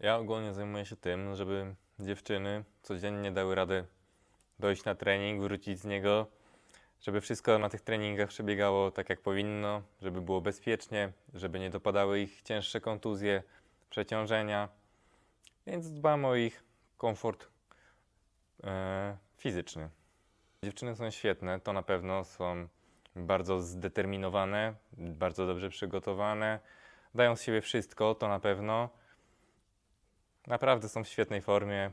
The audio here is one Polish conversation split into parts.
Ja ogólnie zajmuję się tym, żeby dziewczyny codziennie dały radę dojść na trening, wrócić z niego, żeby wszystko na tych treningach przebiegało tak jak powinno, żeby było bezpiecznie, żeby nie dopadały ich cięższe kontuzje, przeciążenia. Więc dbam o ich komfort e, fizyczny. Dziewczyny są świetne, to na pewno są bardzo zdeterminowane, bardzo dobrze przygotowane, dają z siebie wszystko, to na pewno. Naprawdę są w świetnej formie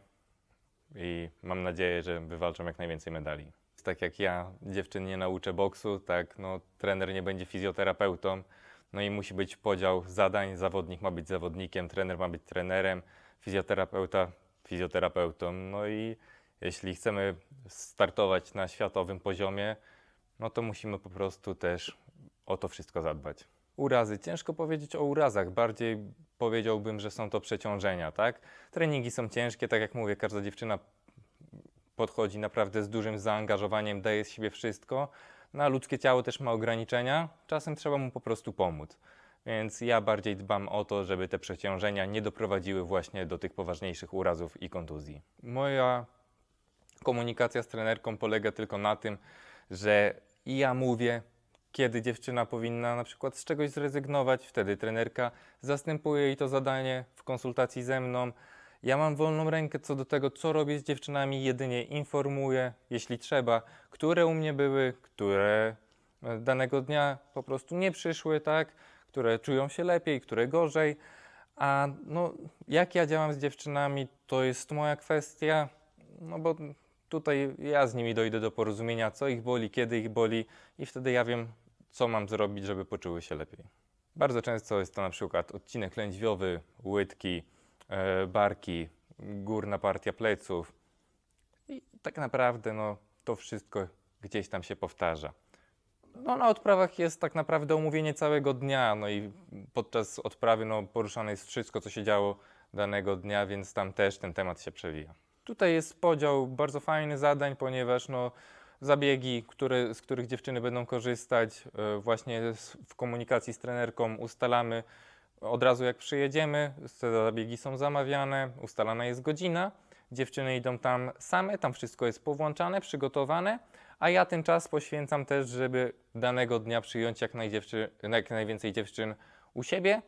i mam nadzieję, że wywalczą jak najwięcej medali. Tak jak ja dziewczyn nie nauczę boksu, tak no, trener nie będzie fizjoterapeutą, no i musi być podział zadań, zawodnik ma być zawodnikiem, trener ma być trenerem, fizjoterapeuta fizjoterapeutą. No i jeśli chcemy startować na światowym poziomie, no to musimy po prostu też o to wszystko zadbać. Urazy. Ciężko powiedzieć o urazach. Bardziej powiedziałbym, że są to przeciążenia, tak? Treningi są ciężkie, tak jak mówię, każda dziewczyna podchodzi naprawdę z dużym zaangażowaniem, daje z siebie wszystko. No a ludzkie ciało też ma ograniczenia. Czasem trzeba mu po prostu pomóc. Więc ja bardziej dbam o to, żeby te przeciążenia nie doprowadziły właśnie do tych poważniejszych urazów i kontuzji. Moja komunikacja z trenerką polega tylko na tym, że ja mówię, kiedy dziewczyna powinna na przykład z czegoś zrezygnować, wtedy trenerka zastępuje jej to zadanie w konsultacji ze mną. Ja mam wolną rękę co do tego, co robię z dziewczynami, jedynie informuję, jeśli trzeba, które u mnie były, które e, danego dnia po prostu nie przyszły, tak, które czują się lepiej, które gorzej. A no, jak ja działam z dziewczynami, to jest moja kwestia, no bo tutaj ja z nimi dojdę do porozumienia, co ich boli, kiedy ich boli i wtedy ja wiem, co mam zrobić, żeby poczuły się lepiej. Bardzo często jest to na przykład odcinek lędźwiowy, łydki, e, barki, górna partia pleców i tak naprawdę no, to wszystko gdzieś tam się powtarza. No, na odprawach jest tak naprawdę omówienie całego dnia, no i podczas odprawy no, poruszane jest wszystko, co się działo danego dnia, więc tam też ten temat się przewija. Tutaj jest podział bardzo fajny zadań, ponieważ no, zabiegi, które, z których dziewczyny będą korzystać, e, właśnie w komunikacji z trenerką ustalamy od razu jak przyjedziemy, te zabiegi są zamawiane, ustalana jest godzina, dziewczyny idą tam same, tam wszystko jest powłączane, przygotowane, a ja ten czas poświęcam też, żeby danego dnia przyjąć jak, jak najwięcej dziewczyn u siebie,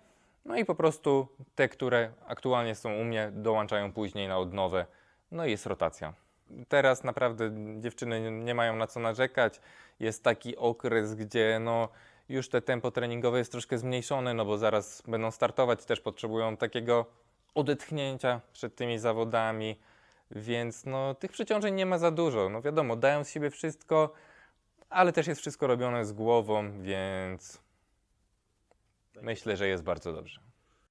no i po prostu te, które aktualnie są u mnie, dołączają później na odnowę, no i jest rotacja. Teraz naprawdę dziewczyny nie mają na co narzekać. Jest taki okres, gdzie no, już te tempo treningowe jest troszkę zmniejszone, no bo zaraz będą startować, też potrzebują takiego odetchnięcia przed tymi zawodami, więc no, tych przeciążeń nie ma za dużo. No wiadomo, dają z siebie wszystko, ale też jest wszystko robione z głową, więc myślę, że jest bardzo dobrze.